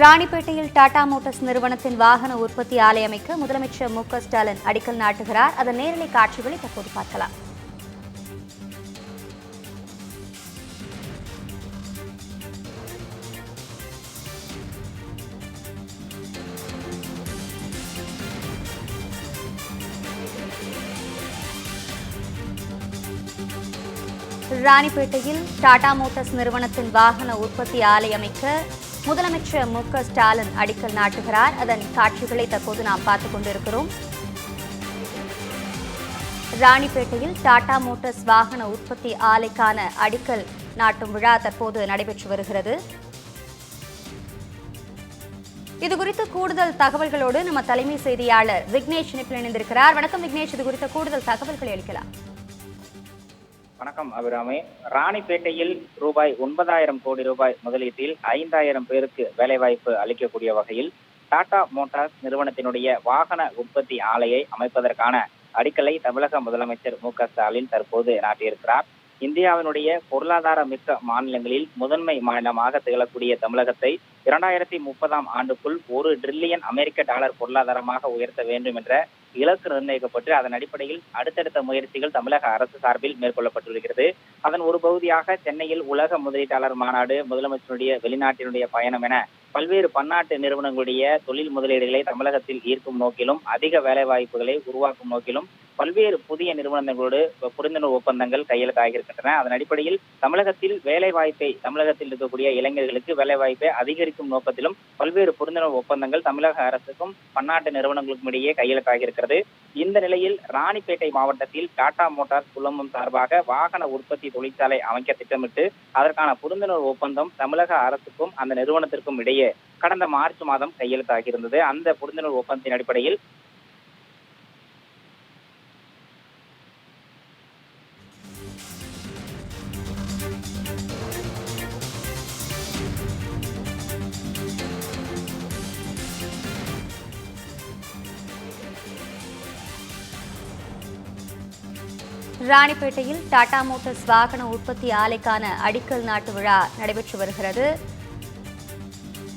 ராணிப்பேட்டையில் Tata Motors நிறுவனத்தின் வாகன உற்பத்தி ஆலை அமைக்க முதலமைச்சர் மு க ஸ்டாலின் அடிக்கல் நாட்டுகிறார். அதன் நேரலை காட்சிகளை தற்போது பார்க்கலாம். ராணிப்பேட்டையில் டாடா மோட்டார்ஸ் நிறுவனத்தின் வாகன உற்பத்தி ஆலை அமைக்க முதலமைச்சர் மு க ஸ்டாலின் அடிக்கல் நாட்டுகிறார். அதன் காட்சிகளை தற்போது நாம் பார்த்துக் கொண்டிருக்கிறோம். ராணிப்பேட்டையில் டாடா மோட்டார்ஸ் வாகன உற்பத்தி ஆலைக்கான அடிக்கல் நாட்டும் விழா தற்போது நடைபெற்று வருகிறது. இது குறித்து கூடுதல் தகவல்களோடு நம்ம தலைமை செய்தியாளர் விக்னேஷ் இணைப்பில் இணைந்திருக்கிறார். வணக்கம் விக்னேஷ். இது குறித்த கூடுதல் தகவல்களை அளிக்கலாம். வணக்கம் அபிராமி. ராணிப்பேட்டையில் ரூபாய் ஒன்பதாயிரம் கோடி ரூபாய் முதலீட்டில் ஐந்தாயிரம் பேருக்கு வேலைவாய்ப்பு அளிக்கக்கூடிய வகையில் டாடா மோட்டார்ஸ் நிறுவனத்தினுடைய வாகன உற்பத்தி ஆலையை அமைப்பதற்கான அடிக்கலை தமிழக முதலமைச்சர் மு க ஸ்டாலின் தற்போது நாட்டியிருக்கிறார். இந்தியாவினுடைய பொருளாதார மிக்க மாநிலங்களில் முதன்மை மாநிலமாக திகழக்கூடிய தமிழகத்தை இரண்டாயிரத்தி முப்பதாம் ஆண்டுக்குள் ஒரு டிரில்லியன் அமெரிக்க டாலர் பொருளாதாரமாக உயர்த்த வேண்டும் என்ற இலக்கு நிர்ணயிக்கப்பட்டு அதன் அடிப்படையில் அடுத்தடுத்த முயற்சிகள் தமிழக அரசு சார்பில் மேற்கொள்ளப்பட்டிருக்கிறது. அதன் ஒரு பகுதியாக சென்னையில் உலக முதலீட்டாளர் மாநாடு முதலமைச்சருடைய வெளிநாட்டினுடைய பயணம் என பல்வேறு பன்னாட்டு நிறுவனங்களுடைய தொழில் முதலீடுகளை தமிழகத்தில் ஈர்க்கும் நோக்கிலும் அதிக வேலை வாய்ப்புகளை உருவாக்கும் நோக்கிலும் பல்வேறு புதிய நிறுவனங்களோடு புரிந்துணர்வு ஒப்பந்தங்கள் கையெழுத்தாகியிருக்கின்றன அதன் அடிப்படையில் தமிழகத்தில் வேலை வாய்ப்பை தமிழகத்தில் இருக்கக்கூடிய இளைஞர்களுக்கு வேலை வாய்ப்பை அதிகரிக்கும் நோக்கத்திலும் பல்வேறு புரிந்துணர்வு ஒப்பந்தங்கள் தமிழக அரசுக்கும் பன்னாட்டு நிறுவனங்களுக்கும் இடையே கையெழுத்தாகியிருக்கிறது இந்த நிலையில் ராணிப்பேட்டை மாவட்டத்தில் டாடா மோட்டார்ஸ் குழுமம் சார்பாக வாகன உற்பத்தி தொழிற்சாலை அமைக்க திட்டமிட்டு அதற்கான புரிந்துணர்வு ஒப்பந்தம் தமிழக அரசுக்கும் அந்த நிறுவனத்திற்கும் இடையே கடந்த மார்ச் மாதம் கையெழுத்தாகியிருந்தது அந்த புரிந்துணர்வு ஒப்பந்தத்தின் அடிப்படையில் ராணிப்பேட்டையில் டாடா மோட்டார்ஸ் வாகன உற்பத்தி ஆலைக்கான அடிக்கல் நாட்டு விழா நடைபெற்று வருகிறது.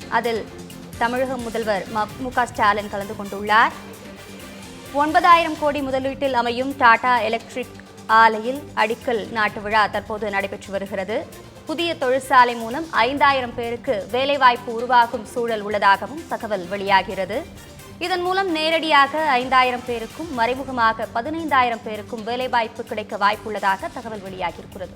அதில் தமிழக முதல்வர் மு க ஸ்டாலின் கலந்து கொண்டுள்ளார். ஒன்பதாயிரம் கோடி முதலீட்டில் அமையும் டாடா எலக்ட்ரிக் ஆலையில் அடிக்கல் நாட்டு விழா தற்போது நடைபெற்று வருகிறது. புதிய தொழிற்சாலை மூலம் ஐந்தாயிரம் பேருக்கு வேலைவாய்ப்பு உருவாகும் சூழல் உள்ளதாகவும் தகவல் வெளியாகிறது. இதன் மூலம் நேரடியாக ஐந்தாயிரம் பேருக்கும் மறைமுகமாக பதினைந்தாயிரம் பேருக்கும் வேலைவாய்ப்பு கிடைக்க வாய்ப்புள்ளதாக தகவல் வெளியாகியிருக்கிறது.